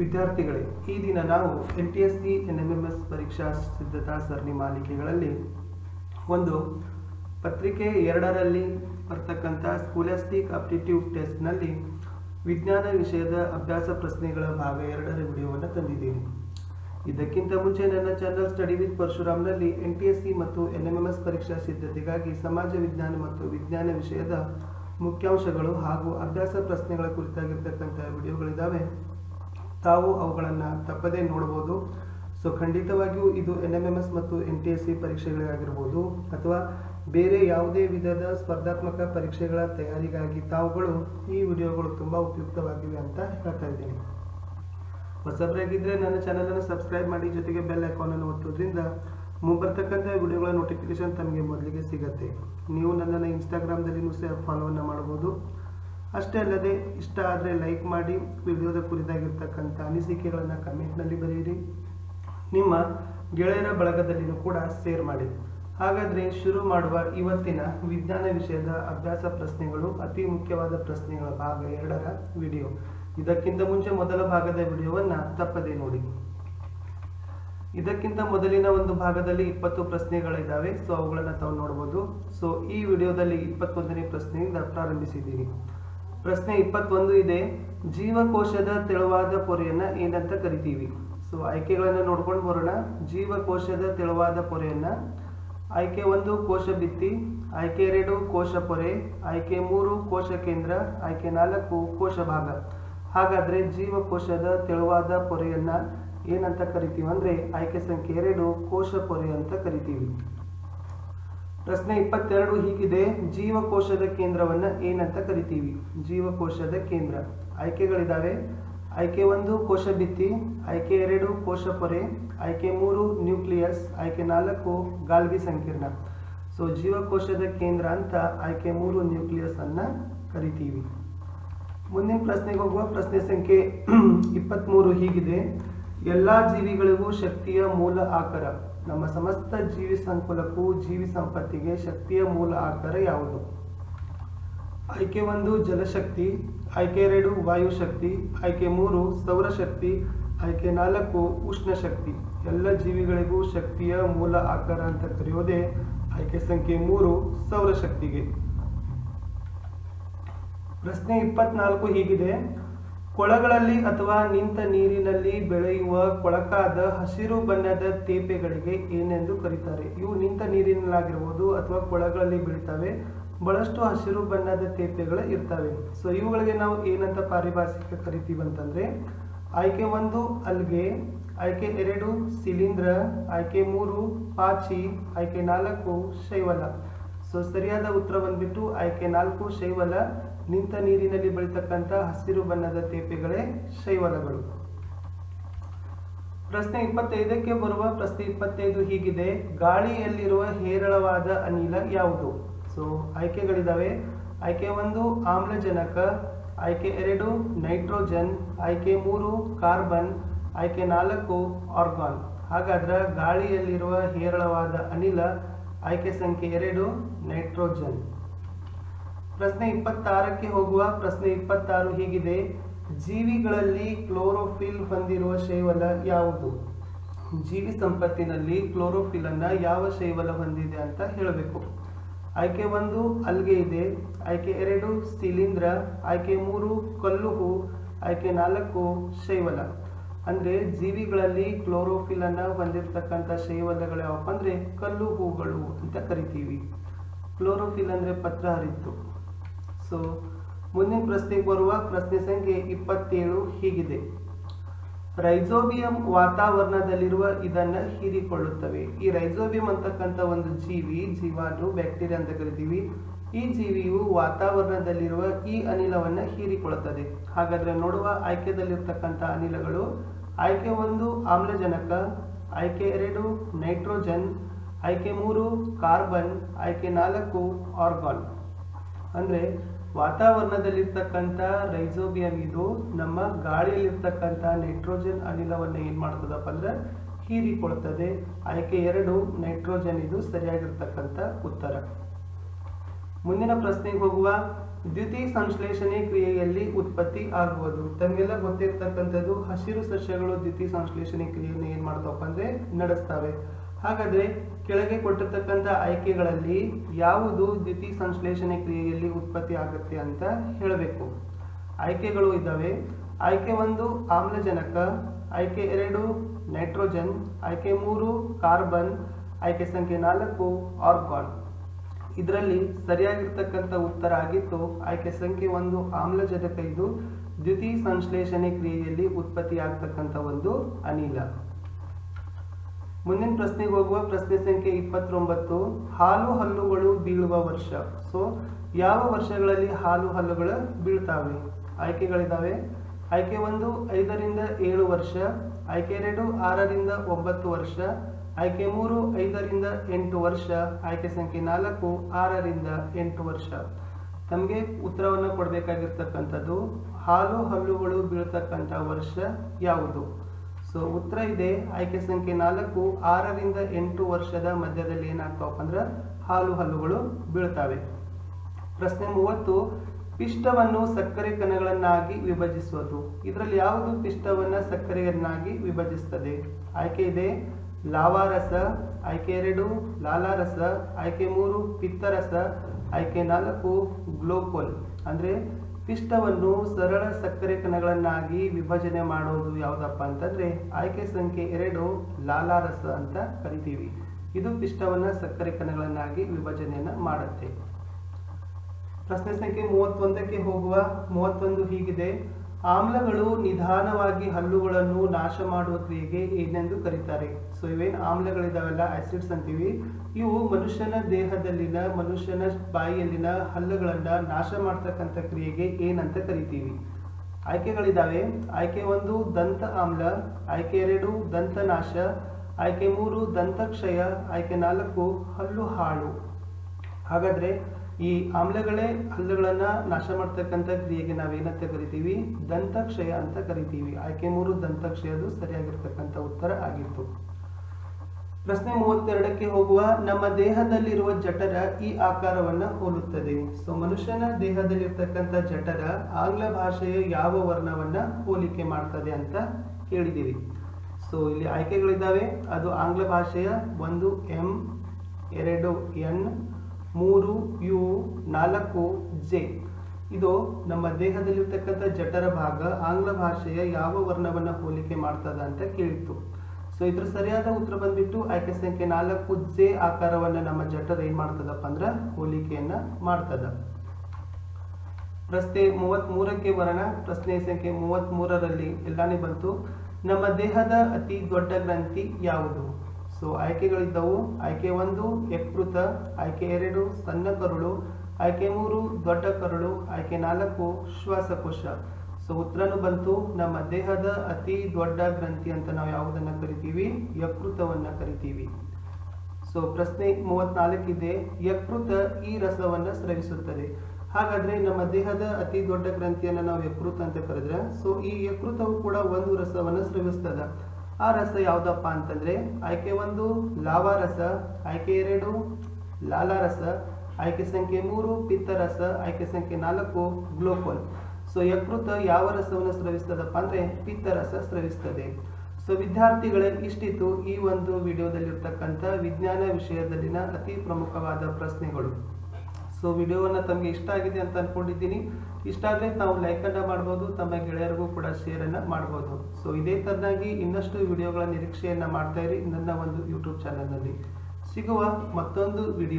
ವಿದ್ಯಾರ್ಥಿಗಳೇ, ಈ ದಿನ ನಾವು N T S C N M M S ಪರೀಕ್ಷಾ ಸಿದ್ಧತಾ ಸರಣಿ ಮಾಲಿಕೆಗಳಲ್ಲಿ ಒಂದು ಪತ್ರಿಕೆ ಎರಡರಲ್ಲಿ ಬರ್ತಕ್ಕಂಥ ಸ್ಕೂಲಾಸ್ಟಿಕ್ ಅಪ್ಟಿಟ್ಯೂಡ್ ಟೆಸ್ಟ್ನಲ್ಲಿ ವಿಜ್ಞಾನ ವಿಷಯದ ಅಭ್ಯಾಸ ಪ್ರಶ್ನೆಗಳ ಭಾಗ ಎರಡರ ವಿಡಿಯೋವನ್ನು ತಂದಿದ್ದೀನಿ. ಇದಕ್ಕಿಂತ ಮುಂಚೆ ನನ್ನ ಚಾನಲ್ ಸ್ಟಡಿ ವಿತ್ ಪರಶುರಾಮ್ನಲ್ಲಿ ಎನ್ ಟಿ ಎಸ್ ಸಿ ಮತ್ತು ಎನ್ ಎಂ ಎಂ ಎಸ್ ಪರೀಕ್ಷಾ ಸಿದ್ಧತೆಗಾಗಿ ಸಮಾಜ ವಿಜ್ಞಾನ ಮತ್ತು ವಿಜ್ಞಾನ ವಿಷಯದ ಮುಖ್ಯಾಂಶಗಳು ಹಾಗೂ ಅಭ್ಯಾಸ ಪ್ರಶ್ನೆಗಳ ಕುರಿತಾಗಿರ್ತಕ್ಕಂಥ ವಿಡಿಯೋಗಳಿದ್ದಾವೆ ತಾವು ಅವುಗಳನ್ನು ತಪ್ಪದೇ ನೋಡ್ಬೋದು ಸೊ ಖಂಡಿತವಾಗಿಯೂ ಇದು ಎನ್ ಎಂ ಎಂ ಎಸ್ ಮತ್ತು ಎನ್ ಟಿ ಎಸ್ ಸಿ ಪರೀಕ್ಷೆಗಳಿಗಾಗಿರ್ಬೋದು ಅಥವಾ ಬೇರೆ ಯಾವುದೇ ವಿಧದ ಸ್ಪರ್ಧಾತ್ಮಕ ಪರೀಕ್ಷೆಗಳ ತಯಾರಿಗಾಗಿ ತಾವುಗಳು ಈ ವಿಡಿಯೋಗಳು ತುಂಬ ಉಪಯುಕ್ತವಾಗಿವೆ ಅಂತ ಹೇಳ್ತಾ ಇದ್ದೀನಿ. ಹೊಸಬರಾಗಿದ್ದರೆ ನನ್ನ ಚಾನಲನ್ನು ಸಬ್ಸ್ಕ್ರೈಬ್ ಮಾಡಿ, ಜೊತೆಗೆ ಬೆಲ್ ಐಕಾನನ್ನು ಒತ್ತೋದ್ರಿಂದ ಮುಂಬರ್ತಕ್ಕಂಥ ವಿಡಿಯೋಗಳ ನೋಟಿಫಿಕೇಶನ್ ತಮಗೆ ಮೊದಲಿಗೆ ಸಿಗುತ್ತೆ. ನೀವು ನನ್ನನ್ನು ಇನ್ಸ್ಟಾಗ್ರಾಮ್ದಲ್ಲಿ ಸಹ ಫಾಲೋವನ್ನು ಮಾಡ್ಬೋದು ಅಷ್ಟೇ ಅಲ್ಲದೆ ಇಷ್ಟ ಆದರೆ ಲೈಕ್ ಮಾಡಿ ವಿಡಿಯೋದ ಕುರಿತಾಗಿರ್ತಕ್ಕಂಥ ಅನಿಸಿಕೆಗಳನ್ನು ಕಮೆಂಟ್ನಲ್ಲಿ ಬರೆಯಿರಿ. ನಿಮ್ಮ ಗೆಳೆಯರ ಬಳಗದಲ್ಲಿಯೂ ಕೂಡ ಶೇರ್ ಮಾಡಿ. ಹಾಗಾದರೆ ಶುರು ಮಾಡುವ ಇವತ್ತಿನ ವಿಜ್ಞಾನ ವಿಷಯದ ಅಭ್ಯಾಸ ಪ್ರಶ್ನೆಗಳು, ಅತಿ ಮುಖ್ಯವಾದ ಪ್ರಶ್ನೆಗಳ ಭಾಗ ಎರಡರ ವಿಡಿಯೋ ಇದಕ್ಕಿಂತ ಮುಂಚೆ ಮೊದಲ ಭಾಗದ ವಿಡಿಯೋವನ್ನು ತಪ್ಪದೇ ನೋಡಿ. ಇದಕ್ಕಿಂತ ಮೊದಲಿನ ಒಂದು ಭಾಗದಲ್ಲಿ ಇಪ್ಪತ್ತು ಪ್ರಶ್ನೆಗಳಿದ್ದಾವೆ ಸೊ ಅವುಗಳನ್ನು ತಾವು ನೋಡ್ಬೋದು. ಸೊ ಈ ವಿಡಿಯೋದಲ್ಲಿ ಇಪ್ಪತ್ತೊಂದನೇ ಪ್ರಶ್ನೆಯಿಂದ ಪ್ರಾರಂಭಿಸಿದ್ದೀನಿ ಪ್ರಶ್ನೆ ಇಪ್ಪತ್ತೊಂದು ಇದೆ. ಜೀವಕೋಶದ ತೆಳುವಾದ ಪೊರೆಯನ್ನ ಏನಂತ ಕರಿತೀವಿ? ಸೊ ಆಯ್ಕೆಗಳನ್ನು ನೋಡ್ಕೊಂಡು ಬರೋಣ. ಜೀವಕೋಶದ ತೆಳುವಾದ ಪೊರೆಯನ್ನ ಆಯ್ಕೆ ಒಂದು ಕೋಶ ಭಿತ್ತಿ, ಆಯ್ಕೆ ಎರಡು ಕೋಶ ಪೊರೆ, ಆಯ್ಕೆ ಮೂರು ಕೋಶ ಕೇಂದ್ರ, ಆಯ್ಕೆ ನಾಲ್ಕು ಕೋಶ ಭಾಗ. ಹಾಗಾದ್ರೆ ಜೀವಕೋಶದ ತೆಳುವಾದ ಪೊರೆಯನ್ನ ಏನಂತ ಕರಿತೀವಿ ಅಂದ್ರೆ ಆಯ್ಕೆ ಸಂಖ್ಯೆ ಎರಡು ಕೋಶ ಪೊರೆ ಅಂತ ಕರಿತೀವಿ. ಪ್ರಶ್ನೆ ಇಪ್ಪತ್ತೆರಡು ಹೀಗಿದೆ. ಜೀವಕೋಶದ ಕೇಂದ್ರವನ್ನ ಏನಂತ ಕರಿತೀವಿ. ಜೀವಕೋಶದ ಕೇಂದ್ರ. ಆಯ್ಕೆಗಳಿದಾವೆ. ಆಯ್ಕೆ ಒಂದು ಕೋಶ ಭಿತ್ತಿ ಆಯ್ಕೆ ಎರಡು ಕೋಶ ಪೊರೆ, ಆಯ್ಕೆ ಮೂರು ನ್ಯೂಕ್ಲಿಯಸ್, ಆಯ್ಕೆ ನಾಲ್ಕು ಗಾಲ್ಗಿ ಸಂಕೀರ್ಣ. ಸೊ ಜೀವಕೋಶದ ಕೇಂದ್ರ ಅಂತ ಆಯ್ಕೆ ಮೂರು ನ್ಯೂಕ್ಲಿಯಸ್ ಅನ್ನ ಕರಿತೀವಿ. ಮುಂದಿನ ಪ್ರಶ್ನೆಗೆ ಹೋಗುವ ಪ್ರಶ್ನೆ ಸಂಖ್ಯೆ ಇಪ್ಪತ್ತ್ಮೂರು ಹೀಗಿದೆ. ಎಲ್ಲ ಜೀವಿಗಳಿಗೂ ಶಕ್ತಿಯ ಮೂಲ ಆಕಾರ. ನಮ್ಮ ಸಮಸ್ತ ಜೀವಿ ಸಂಕುಲಕ್ಕೂ ಜೀವಿ ಸಂಪತ್ತಿಗೆ ಶಕ್ತಿಯ ಮೂಲ ಆಕಾರ ಯಾವುದು? ಆಯ್ಕೆ ಒಂದು ಜಲಶಕ್ತಿ, ಆಯ್ಕೆ ಎರಡು ವಾಯುಶಕ್ತಿ, ಆಯ್ಕೆ ಮೂರು ಸೌರಶಕ್ತಿ, ಆಯ್ಕೆ ನಾಲ್ಕು ಉಷ್ಣ ಶಕ್ತಿ ಎಲ್ಲ ಜೀವಿಗಳಿಗೂ ಶಕ್ತಿಯ ಮೂಲ ಆಕಾರ ಅಂತ ಕರೆಯೋದೇ ಆಯ್ಕೆ ಸಂಖ್ಯೆ ಮೂರು ಸೌರಶಕ್ತಿಗೆ. ಪ್ರಶ್ನೆ ಇಪ್ಪತ್ನಾಲ್ಕು ಹೀಗಿದೆ. ಕೊಳಗಳಲ್ಲಿ ಅಥವಾ ನಿಂತ ನೀರಿನಲ್ಲಿ ಬೆಳೆಯುವ ಕೊಳಕಾದ ಹಸಿರು ಬಣ್ಣದ ತೇಪೆಗಳಿಗೆ ಏನೆಂದು ಕರೀತಾರೆ. ಇವು ನಿಂತ ನೀರಿನಲ್ಲಾಗಿರ್ಬೋದು ಅಥವಾ ಕೊಳಗಳಲ್ಲಿ ಬೆಳೀತವೆ. ಬಹಳಷ್ಟು ಹಸಿರು ಬಣ್ಣದ ತೇಪೆಗಳು ಇರ್ತವೆ. ಸೊ ಇವುಗಳಿಗೆ ನಾವು ಏನಂತ ಪಾರಿಭಾಷಿಕ ಕರಿತೀವಿ ಅಂತಂದ್ರೆ, ಆಯ್ಕೆ ಒಂದು ಅಲ್ಗೆ, ಆಯ್ಕೆ ಎರಡು ಶಿಲೀಂಧ್ರ ಆಯ್ಕೆ ಮೂರು ಪಾಚಿ, ಆಯ್ಕೆ ನಾಲ್ಕು ಶೈವಲ. ಸೊ ಸರಿಯಾದ ಉತ್ತರ ಬಂದ್ಬಿಟ್ಟು ಆಯ್ಕೆ ನಾಲ್ಕು ಶೈವಲ. ನಿಂತ ನೀರಿನಲ್ಲಿ ಬೆಳೀತಕ್ಕಂಥ ಹಸಿರು ಬಣ್ಣದ ತೇಪೆಗಳೇ ಶೈವಲಗಳು. ಪ್ರಶ್ನೆ ಇಪ್ಪತ್ತೈದಕ್ಕೆ ಬರುವ ಪ್ರಶ್ನೆ ಇಪ್ಪತ್ತೈದು ಹೀಗಿದೆ. ಗಾಳಿಯಲ್ಲಿರುವ ಹೇರಳವಾದ ಅನಿಲ ಯಾವುದು? ಸೊ, ಆಯ್ಕೆಗಳಿದಾವೆ. ಆಯ್ಕೆ ಒಂದು, ಆಮ್ಲಜನಕ. ಆಯ್ಕೆ ಎರಡು, ನೈಟ್ರೋಜನ್. ಆಯ್ಕೆ ಮೂರು, ಕಾರ್ಬನ್. ಆಯ್ಕೆ ನಾಲ್ಕು, ಆರ್ಗಾನ್. ಹಾಗಾದ್ರೆ ಗಾಳಿಯಲ್ಲಿರುವ ಹೇರಳವಾದ ಅನಿಲ ಆಯ್ಕೆ ಸಂಖ್ಯೆ ಎರಡು, ನೈಟ್ರೋಜನ್. ಪ್ರಶ್ನೆ ಇಪ್ಪತ್ತಾರಕ್ಕೆ ಹೋಗುವ ಪ್ರಶ್ನೆ ಇಪ್ಪತ್ತಾರು ಹೀಗಿದೆ. ಜೀವಿಗಳಲ್ಲಿ ಕ್ಲೋರೋಫಿಲ್ ಹೊಂದಿರುವ ಶೈವಲ ಯಾವುದು? ಜೀವಿ ಸಂಪತ್ತಿನಲ್ಲಿ ಕ್ಲೋರೋಫಿಲ್ ಅನ್ನ ಯಾವ ಶೈವಲ ಹೊಂದಿದೆ ಅಂತ ಹೇಳಬೇಕು. ಆಯ್ಕೆ ಒಂದು, ಅಲ್ಗೆ ಇದೆ. ಆಯ್ಕೆ ಎರಡು ಶಿಲೀಂಧ್ರ ಆಯ್ಕೆ ಮೂರು ಕಲ್ಲು ಹೂ ಆಯ್ಕೆ ನಾಲ್ಕು, ಶೈವಲ. ಅಂದ್ರೆ ಜೀವಿಗಳಲ್ಲಿ ಕ್ಲೋರೋಫಿಲ್ ಅನ್ನ ಹೊಂದಿರತಕ್ಕಂಥ ಶೈವಲಗಳು ಯಾವಪ್ಪ ಅಂದ್ರೆ ಕಲ್ಲು ಹೂಗಳು ಅಂತ ಕರಿತೀವಿ. ಕ್ಲೋರೋಫಿಲ್ ಅಂದ್ರೆ ಪತ್ರ ಹರಿತು. ಸೊ ಮುಂದಿನ ಪ್ರಶ್ನೆಗೆ ಬರುವ ಪ್ರಶ್ನೆ ಸಂಖ್ಯೆ ಇಪ್ಪತ್ತೇಳು ಹೀಗಿದೆ. ರೈಸೋಬಿಯಂ ವಾತಾವರಣದಲ್ಲಿರುವ ಇದನ್ನ ಹೀರಿಕೊಳ್ಳುತ್ತವೆ. ಈ ರೈಸೋಬಿಯಂ ಅಂತಕ್ಕಂಥ ಒಂದು ಜೀವಿ, ಜೀವಾಣು, ಬ್ಯಾಕ್ಟೀರಿಯಾ ಅಂತ ಕರಿತೀವಿ. ಈ ಜೀವಿಯು ವಾತಾವರಣದಲ್ಲಿರುವ ಈ ಅನಿಲವನ್ನ ಹೀರಿಕೊಳ್ಳುತ್ತದೆ. ಹಾಗಾದ್ರೆ ನೋಡುವ ಆಯ್ಕೆದಲ್ಲಿರ್ತಕ್ಕಂಥ ಅನಿಲಗಳು ಆಯ್ಕೆ ಒಂದು ಆಮ್ಲಜನಕ, ಆಯ್ಕೆ ಎರಡು ನೈಟ್ರೋಜನ್, ಆಯ್ಕೆ ಮೂರು ಕಾರ್ಬನ್, ಆಯ್ಕೆ ನಾಲ್ಕು ಆರ್ಗಾನ್. ಅಂದ್ರೆ ವಾತಾವರಣದಲ್ಲಿರ್ತಕ್ಕಂಥ ರೈಸೋಬಿಯಂ ಇದು ನಮ್ಮ ಗಾಳಿಯಲ್ಲಿರ್ತಕ್ಕಂಥ ನೈಟ್ರೋಜನ್ ಅನಿಲವನ್ನು ಏನ್ ಮಾಡ್ತದಪ್ಪ ಅಂದ್ರೆ ಹೀರಿಕೊಳ್ತದೆ. ಆಯ್ಕೆ ಎರಡು ನೈಟ್ರೋಜನ್ ಇದು ಸರಿಯಾಗಿರ್ತಕ್ಕಂಥ ಉತ್ತರ. ಮುಂದಿನ ಪ್ರಶ್ನೆಗೆ ಹೋಗುವ. ದ್ಯುತಿ ಸಂಶ್ಲೇಷಣೆ ಕ್ರಿಯೆಯಲ್ಲಿ ಉತ್ಪತ್ತಿ ಆಗುವುದು. ತಮಗೆಲ್ಲ ಗೊತ್ತಿರ್ತಕ್ಕಂಥದ್ದು ಹಸಿರು ಸಸ್ಯಗಳು ದ್ಯುತಿ ಸಂಶ್ಲೇಷಣೆ ಕ್ರಿಯೆಯನ್ನು ಏನು ಮಾಡ್ತಾವಪ್ಪ ಅಂದ್ರೆ ನಡೆಸ್ತವೆ. ಹಾಗಾದ್ರೆ ಕೆಳಗೆ ಕೊಟ್ಟಿರ್ತಕ್ಕಂಥ ಆಯ್ಕೆಗಳಲ್ಲಿ ಯಾವುದು ದ್ಯುತಿ ಸಂಶ್ಲೇಷಣೆ ಕ್ರಿಯೆಯಲ್ಲಿ ಉತ್ಪತ್ತಿ ಆಗುತ್ತೆ ಅಂತ ಹೇಳಬೇಕು. ಆಯ್ಕೆಗಳು ಇದ್ದಾವೆ. ಆಯ್ಕೆ ಒಂದು ಆಮ್ಲಜನಕ, ಆಯ್ಕೆ ಎರಡು ನೈಟ್ರೋಜನ್, ಆಯ್ಕೆ ಮೂರು ಕಾರ್ಬನ್, ಆಯ್ಕೆ ಸಂಖ್ಯೆ ನಾಲ್ಕು ಆರ್ಗಾನ್. ಇದರಲ್ಲಿ ಸರಿಯಾಗಿರ್ತಕ್ಕಂಥ ಉತ್ತರ ಆಗಿತ್ತು. ಆಯ್ಕೆ ಸಂಖ್ಯೆ ಒಂದು, ಆಮ್ಲಜನಕ ಇದು. ದ್ಯುತಿ ಸಂಶ್ಲೇಷಣೆ ಕ್ರಿಯೆಯಲ್ಲಿ ಉತ್ಪತ್ತಿ ಆಗ್ತಕ್ಕಂಥ ಒಂದು ಅನಿಲ. ಮುಂದಿನ ಪ್ರಶ್ನೆಗೆ ಹೋಗುವ ಪ್ರಶ್ನೆ ಸಂಖ್ಯೆ ಇಪ್ಪತ್ತೊಂಬತ್ತು. ಹಾಲು ಹಲ್ಲುಗಳು ಬೀಳುವ ವರ್ಷ. ಸೊ ಯಾವ ವರ್ಷಗಳಲ್ಲಿ ಹಾಲು ಹಲ್ಲುಗಳು ಬೀಳ್ತಾವೆ? ಆಯ್ಕೆಗಳಿದ್ದಾವೆ ಆಯ್ಕೆ ಒಂದು, ಐದರಿಂದ ಏಳು ವರ್ಷ. ಆಯ್ಕೆ ಎರಡು, ಆರರಿಂದ ಒಂಬತ್ತು ವರ್ಷ. ಆಯ್ಕೆ ಮೂರು, ಐದರಿಂದ ಎಂಟು ವರ್ಷ, ಆಯ್ಕೆ ಸಂಖ್ಯೆ ನಾಲ್ಕು, ಆರರಿಂದ ಎಂಟು ವರ್ಷ. ತಮಗೆ ಉತ್ತರವನ್ನು ಕೊಡಬೇಕಾಗಿರ್ತಕ್ಕಂಥದ್ದು, ಹಾಲು ಹಲ್ಲುಗಳು ಬೀಳ್ತಕ್ಕಂಥ ವರ್ಷ ಯಾವುದು? ಸೊ ಉತ್ತರ ಇದೆ, ಆಯ್ಕೆ ಸಂಖ್ಯೆ ನಾಲ್ಕು, ಆರರಿಂದ ಎಂಟು ವರ್ಷದ ಮಧ್ಯದಲ್ಲಿ ಏನಾಗ್ತಾವಪ್ಪ ಅಂದ್ರೆ ಹಾಲು ಹಲ್ಲುಗಳು ಬೀಳ್ತವೆ. ಪ್ರಶ್ನೆ ಮೂವತ್ತು, ಪಿಷ್ಟವನ್ನು ಸಕ್ಕರೆ ಕಣಗಳನ್ನಾಗಿ ವಿಭಜಿಸುವುದು ಇದರಲ್ಲಿ ಯಾವುದು ಪಿಷ್ಟವನ್ನು ಸಕ್ಕರೆಯನ್ನಾಗಿ ವಿಭಜಿಸ್ತದೆ? ಆಯ್ಕೆ ಇದೆ ಲಾವಾರಸ, ಆಯ್ಕೆ ಎರಡು, ಲಾಲಾರಸ, ಆಯ್ಕೆ ಮೂರು, ಪಿತ್ತರಸ, ಆಯ್ಕೆ ನಾಲ್ಕು, ಗ್ಲೋಕೋಲ್. ಅಂದ್ರೆ ಪಿಷ್ಟವನ್ನು ಸರಳ ಸಕ್ಕರೆ ಕಣಗಳನ್ನಾಗಿ ವಿಭಜನೆ ಮಾಡೋದು ಯಾವುದಪ್ಪ ಅಂತಂದ್ರೆ ಆಯ್ಕೆ ಸಂಖ್ಯೆ ಎರಡು, ಲಾಲಾರಸ ಅಂತ ಕರಿತೀವಿ. ಇದು ಪಿಷ್ಟವನ್ನು ಸಕ್ಕರೆ ಕಣಗಳನ್ನಾಗಿ ವಿಭಜನೆಯನ್ನು ಮಾಡುತ್ತೆ. ಪ್ರಶ್ನೆ ಸಂಖ್ಯೆ ಮೂವತ್ತೊಂದಕ್ಕೆ ಹೋಗುವ, ಮೂವತ್ತೊಂದು ಹೀಗಿದೆ. ಆಮ್ಲಗಳು ನಿಧಾನವಾಗಿ ಹಲ್ಲುಗಳನ್ನು ನಾಶ ಮಾಡುವ ಕ್ರಿಯೆಗೆ ಏನೆಂದು ಕರೀತಾರೆ. ಸೊ ಇವೇನ್ ಆಮ್ಲಗಳಿದಾವೆಲ್ಲ ಆಸಿಡ್ಸ್ ಅಂತೀವಿ. ಇವು ಮನುಷ್ಯನ ದೇಹದಲ್ಲಿನ, ಮನುಷ್ಯನ ಬಾಯಿಯಲ್ಲಿನ ಹಲ್ಲುಗಳನ್ನು ನಾಶ ಮಾಡ್ತಕ್ಕಂಥ ಕ್ರಿಯೆಗೆ ಏನಂತ ಕರಿತೀವಿ. ಆಯ್ಕೆಗಳಿದಾವೆ. ಆಯ್ಕೆ ಒಂದು, ದಂತ ಆಮ್ಲ. ಆಯ್ಕೆ ಎರಡು ದಂತನಾಶ ಆಯ್ಕೆ ಮೂರು ದಂತಕ್ಷಯ ಆಯ್ಕೆ ನಾಲ್ಕು, ಹಲ್ಲು ಹಾಳು. ಹಾಗಾದ್ರೆ ಈ ಆಮ್ಲಗಳೇ ಹಲ್ಲುಗಳನ್ನ ನಾಶ ಮಾಡ್ತಕ್ಕಂಥ ಕ್ರಿಯೆಗೆ ನಾವೇನಂತ ಕರಿತೀವಿ? ದಂತಕ್ಷಯ ಅಂತ ಕರಿತೀವಿ. ಆಯ್ಕೆ ಮೂರು ದಂತಕ್ಷಯದು ಸರಿಯಾಗಿರ್ತಕ್ಕಂಥ ಉತ್ತರ ಆಗಿತ್ತು. ಪ್ರಶ್ನೆ ಮೂವತ್ತೆರಡಕ್ಕೆ ಹೋಗುವ, ನಮ್ಮ ದೇಹದಲ್ಲಿರುವ ಜಠರ ಈ ಆಕಾರವನ್ನ ಹೋಲುತ್ತದೆ. ಸೊ ಮನುಷ್ಯನ ದೇಹದಲ್ಲಿರ್ತಕ್ಕಂಥ ಜಠರ ಆಂಗ್ಲ ಭಾಷೆಯ ಯಾವ ವರ್ಣವನ್ನ ಹೋಲಿಕೆ ಮಾಡ್ತದೆ ಅಂತ ಕೇಳಿದ್ದೀವಿ. ಸೊ ಇಲ್ಲಿ ಆಯ್ಕೆಗಳಿದ್ದಾವೆ. ಅದು ಆಂಗ್ಲ ಭಾಷೆಯ ಒಂದು ಎಂ, ಎರಡು ಎನ್ ಮೂರು, ಯು, ನಾಲ್ಕು, ಜೆ. ಇದು ನಮ್ಮ ದೇಹದಲ್ಲಿರ್ತಕ್ಕಂಥ ಜಠರ ಭಾಗ, ಆಂಗ್ಲ ಭಾಷೆಯ ಯಾವ ವರ್ಣವನ್ನು ಹೋಲಿಕೆ ಮಾಡ್ತದ ಅಂತ ಕೇಳಿತ್ತು. ಸೊ ಇದ್ರ ಸರಿಯಾದ ಉತ್ತರ ಬಂದ್ಬಿಟ್ಟು ಆಯ್ಕೆ ಸಂಖ್ಯೆ ನಾಲ್ಕು, ಜೆ ಆಕಾರವನ್ನು ನಮ್ಮ ಜಠರ ಏನ್ ಮಾಡ್ತದಪ್ಪ ಅಂದ್ರೆ ಹೋಲಿಕೆಯನ್ನ ಮಾಡ್ತದ. ಪ್ರಶ್ನೆ ಮೂವತ್ತ್ ಮೂರಕ್ಕೆ ಪ್ರಶ್ನೆ ಸಂಖ್ಯೆ ಮೂವತ್ತ್ ಮೂರರಲ್ಲಿ ಎಲ್ಲಾನೇ ಬಂತು. ನಮ್ಮ ದೇಹದ ಅತಿ ದೊಡ್ಡ ಗ್ರಂಥಿ ಯಾವುದು? ಸೊ ಆಯ್ಕೆಗಳಿದ್ದವು. ಆಯ್ಕೆ ಒಂದು, ಯಕೃತ. ಆಯ್ಕೆ ಎರಡು, ಸಣ್ಣ ಕರುಳು. ಆಯ್ಕೆ ಮೂರು, ದೊಡ್ಡ ಕರುಳು. ಆಯ್ಕೆ ನಾಲ್ಕು, ಶ್ವಾಸಕೋಶ. ಸೊ ಉತ್ತರನು ಬಂತು, ನಮ್ಮ ದೇಹದ ಅತಿ ದೊಡ್ಡ ಗ್ರಂಥಿ ಅಂತ ನಾವು ಯಾವುದನ್ನ ಕರಿತೀವಿ? ಯಕೃತವನ್ನ ಕರಿತೀವಿ. ಸೊ ಪ್ರಶ್ನೆ ಮೂವತ್ನಾಲ್ಕಿದೆ. ಯಕೃತ ಈ ರಸವನ್ನ ಸ್ರವಿಸುತ್ತದೆ. ಹಾಗಾದ್ರೆ ನಮ್ಮ ದೇಹದ ಅತಿ ದೊಡ್ಡ ಗ್ರಂಥಿಯನ್ನ ನಾವು ಯಕೃತ ಅಂತ ಕರೆದ್ರೆ ಸೊ ಈ ಯಕೃತವು ಕೂಡ ಒಂದು ರಸವನ್ನ ಸ್ರವಿಸ್ತದ. ಆ ರಸ ಯಾವ್ದಪ್ಪ ಅಂತಂದ್ರೆ ಆಯ್ಕೆ ಒಂದು ಲಾವಾರಸ ಆಯ್ಕೆ ಎರಡು ಲಾಲಾರಸ ಆಯ್ಕೆ ಸಂಖ್ಯೆ ಮೂರು ಪಿತ್ತರಸ ಆಯ್ಕೆ ಸಂಖ್ಯೆ ನಾಲ್ಕು, ಗ್ಲೋಕೋಲ್. ಸೊ ಯಕೃತ ಯಾವ ರಸವನ್ನು ಸ್ರವಿಸ್ತದಪ್ಪ ಅಂದ್ರೆ ಪಿತ್ತರಸ ಸ್ರವಿಸ್ತದೆ. ಸೊ ವಿದ್ಯಾರ್ಥಿಗಳೇ ಇಷ್ಟಿತ್ತು ಈ ಒಂದು ವಿಡಿಯೋದಲ್ಲಿರ್ತಕ್ಕಂಥ ವಿಜ್ಞಾನ ವಿಷಯದಲ್ಲಿನ ಅತಿ ಪ್ರಮುಖವಾದ ಪ್ರಶ್ನೆಗಳು. ಸೊ ವಿಡಿಯೋವನ್ನು ತಮಗೆ ಇಷ್ಟ ಆಗಿದೆ ಅಂತ ಅಂದ್ಕೊಂಡಿದ್ದೀನಿ ಇಷ್ಟ ಆದರೆ ತಾವು ಲೈಕನ್ನು ಮಾಡ್ಬೋದು, ತಮ್ಮ ಗೆಳೆಯರಿಗೂ ಕೂಡ ಶೇರನ್ನು ಮಾಡ್ಬೋದು. ಸೊ ಇದೇ ಥರದಾಗಿ ಇನ್ನಷ್ಟು ವಿಡಿಯೋಗಳ ನಿರೀಕ್ಷೆಯನ್ನು ಮಾಡ್ತಾ ನನ್ನ ಒಂದು ಯೂಟ್ಯೂಬ್ ಚಾನಲ್ನಲ್ಲಿ ಸಿಗುವ ಮತ್ತೊಂದು ವಿಡಿಯೋ